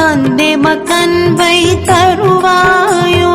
வந்தே மக்கன்பை தருவாயோ?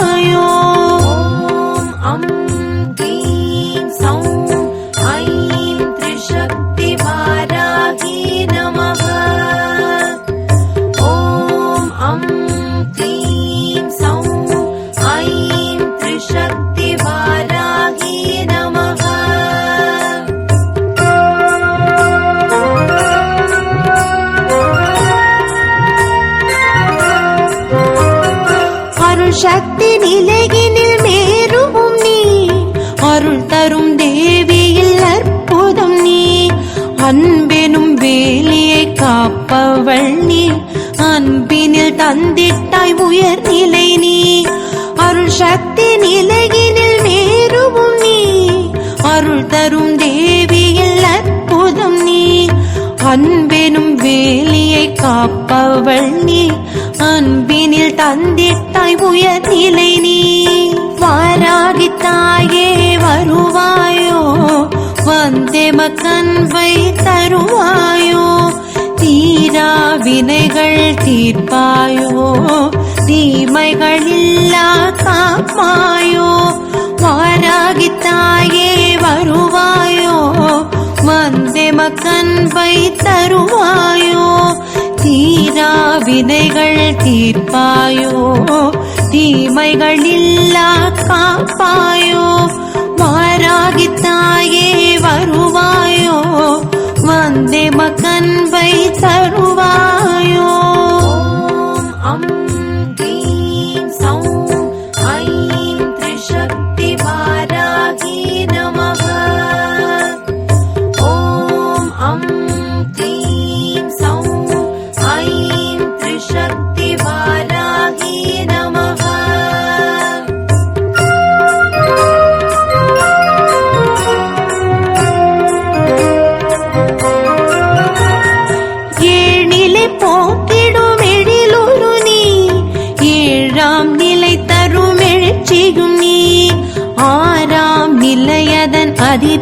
சக்தி நிலையினில் மேருவும் நீ. அருள் தரும் தேவியில் அற்புதம் நீ. அன்பெனும் வேலியை காப்பவள் நீ. அன்பினில் தந்திட்டாய் உயர் நிலை நீ. அருள் சக்தி நிலையினில் மேருவும் நீ. அருள் தரும் தேவியில் அற்புதம் நீ. அன்பெனும் வேலியை காப்பவள் நீ. அன்பினில் தந்திட்ட தந்திட்டாய் உயர்நிலை நீ வாராகி தாயே வருவாயோ? வந்தே மக்கன்பை தருவாயோ? தீரா வினைகள் தீர்ப்பாயோ? தீமைகள் இல்லா காப்பாயோ? வாராகி தாயே வருவாயோ? வந்தே மக்கன்பை தருவாயோ? தீரா வினைகள் தீர்ப்பாயோ? தீமைகள் இல்லா காப்பாயோ? வாராகி தாயே வருவாயோ? வந்தே மக்கன்பை தருவாயோ? அம்மா.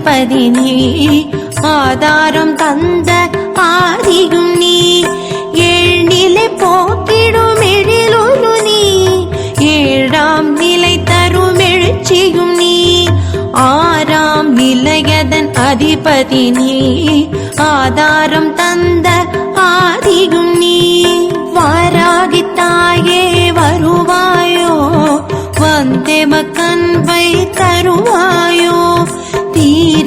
நிலையதன் நீ ஆதாரம் தந்த ஆதியும் நீ. ஏழ்நிலை போக்கிடும் எழிலொரு நீ. ஏழாம் நிலை தரும் எழுச்சியும் நீ. ஆறாம் நிலையதன் அதிபதி நீ ஆதாரம் தந்த ஆதியும் நீ. வாராகி தாயே வருவாயோ வந்தே மக்கன்பை தருவாய்.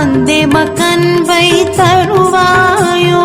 தந்தே மகன் வை தருவாயோ?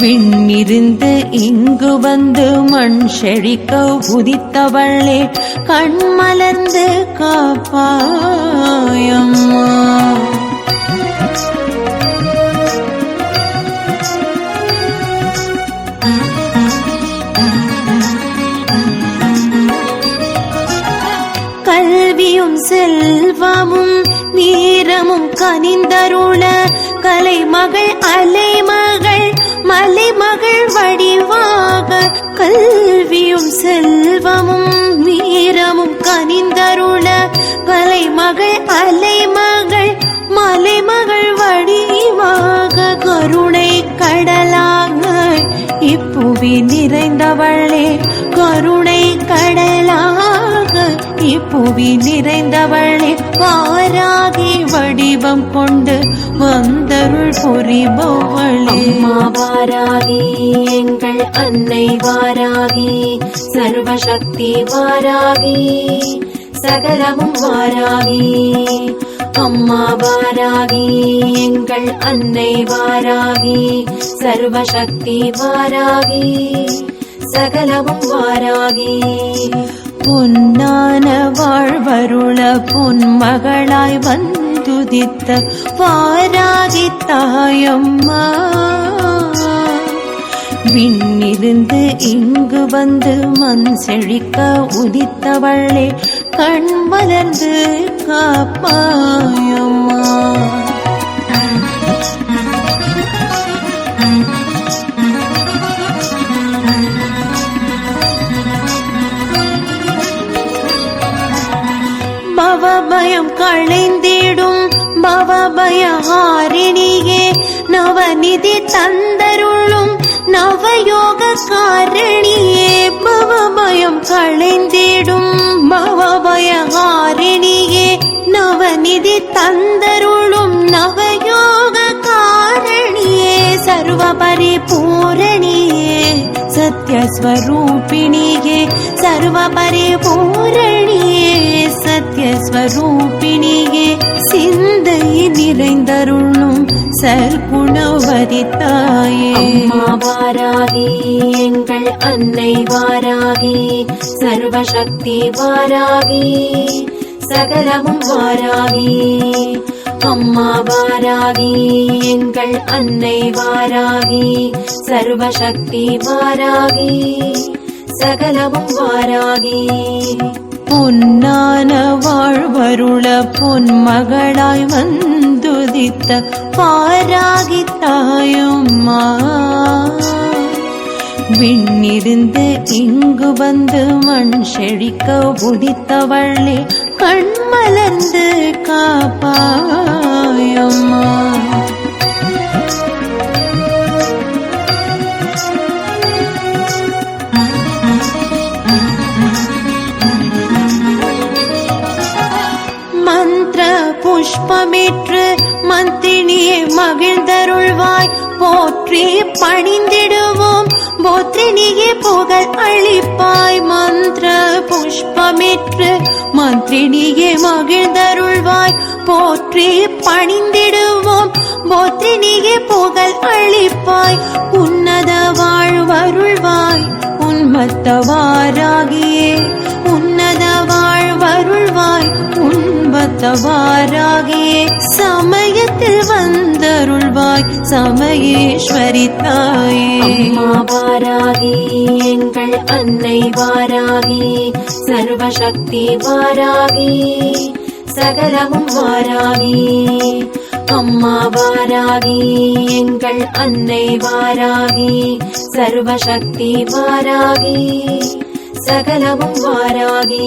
விண்ணிருந்து இங்கு வந்து மண் செழிக்க உதித்தவளே கண்மலர்ந்து காப்பாயம்மா. கல்வியும் செல்வமும் வீரமும் கனிந்தருள கலைமகள் அலைமகள் மலைமகள் வடிவாக கல்வியும் செல்வமும் வீரமும் கனிந்தருள மலைமகள் அலைமகள் மலைமகள் வடிவாக கருணை கடலாக இப்புவி நிறைந்தவளே கருணை கடலாக புவி நிறைந்தவளே வாராகி வடிவம் கொண்டு வந்தருள் புரிபவளே. அம்மா வாராகி எங்கள் அன்னை வாராகி சர்வசக்தி வாராகி சகலமும் வாராகி. அம்மா வாராகி எங்கள் அன்னை வாராகி சர்வசக்தி வாராகி சகலமும் வாராகி. பொன்னான வாழ்வருள பொன்மகளாய் வந்துதித்த வாராகி தாயம்மா. விண்ணிருந்து இங்கு வந்து மண் செழிக்க உதித்தவளே கண் மலர்ந்து காப்பாயம்மா. பவபயம் களைந்திடும் பவபயஹாரிணியே நவநிதி தந்தருளும் நவயோக காரணியே பவபயம் களைந்திடும் பவபயஹாரிணியே நவநிதி தந்தருளும் நவயோக காரணியே சர்வ பரிபூரணியே சத்யஸ்வரூபிணியே சர்வ பரிபூரணியே சத்யஸ்வரூபிணியே சிந்தை நிறைந்தருளும் சர்க்குணவதி தாயே வாராகி எங்கள் அன்னை வாராகி சர்வசக்தி வாராகி சகலமும் வாராகி அம்மா வாராகி எங்கள் அன்னை வாராகி சர்வசக்தி வாராகி சகலமும் வாராகி. பொன்னான வாழ்வருள பொன்மகளாய் வந்துதித்த பாராகி தாயம்மா. விண்ணிருந்து இங்கு வந்து மண் செழிக்க உதித்தவள்ளே கண்மலர்ந்து காப்பாயம்மா. மந்திர புஷ்பமேற்று மந்தினியே மகிழ்ந்தரும் போற்றி பணிந்திடுவோம். போத்ரினியே புகழ் அளிப்பாய் மந்திர புஷ்பமிற்று. மந்திரினியே மகிழ்ந்தருள்வாய். போற்றி பணிந்திடுவோம். போத்ரினியே புகழ் அளிப்பாய். உன்னத வாழ்வருள்வாய் உன்மத்தவாராகியே உன்னத வாழ்வருள்வாய் உண்பத்தவாராகியே சமயத்தில் அருள்வாய் சமயேஸ்வரி தாயே. வாராகி எங்கள் அன்னை வாராகி சர்வசக்தி வாராகி சகலமும் வாராகி. அம்மா வாராகி எங்கள் அன்னை வாராகி சர்வசக்தி வாராகி சகலமும் வாராகி.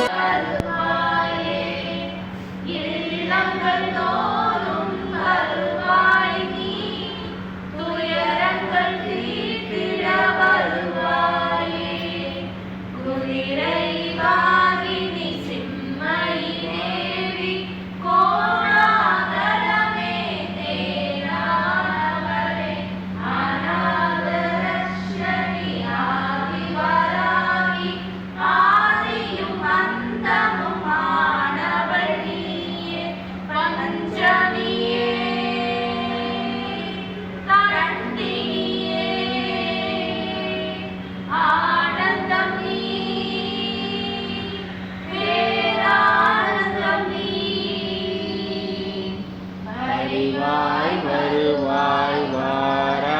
அறிவாய் வருவாய் வாராகி.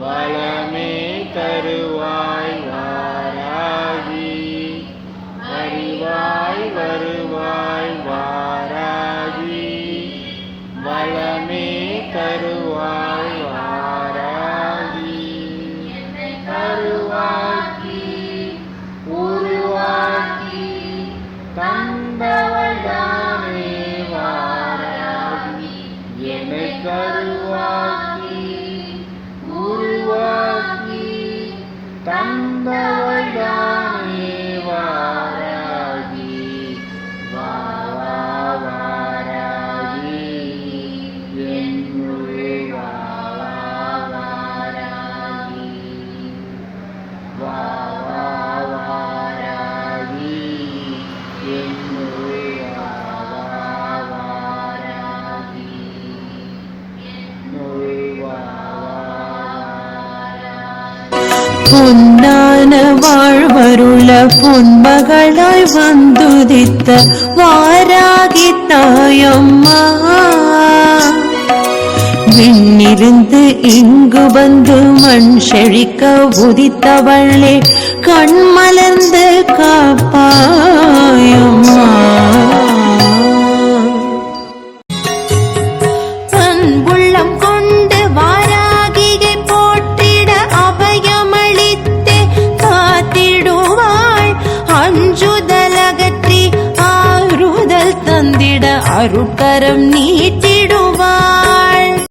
வளமே தருவாய் வாராகி. அறிவாய் வருவாய் வாராகி. வளமே தருவாய் வாராகி. தருவாக்கி உருவாக்கி தந்தவளானே பொன்னான வாழ்வருள பொன்மகளாய் வந்துதித்த வாராகி தாயம்மா விண்ணிருந்து இங்கு வந்து மண் செழிக்க உதித்தவளே கண்மலர்ந்து காப்பாயம்மா அஞ்சுதலகற்றி அருட்கரம் நீட்டி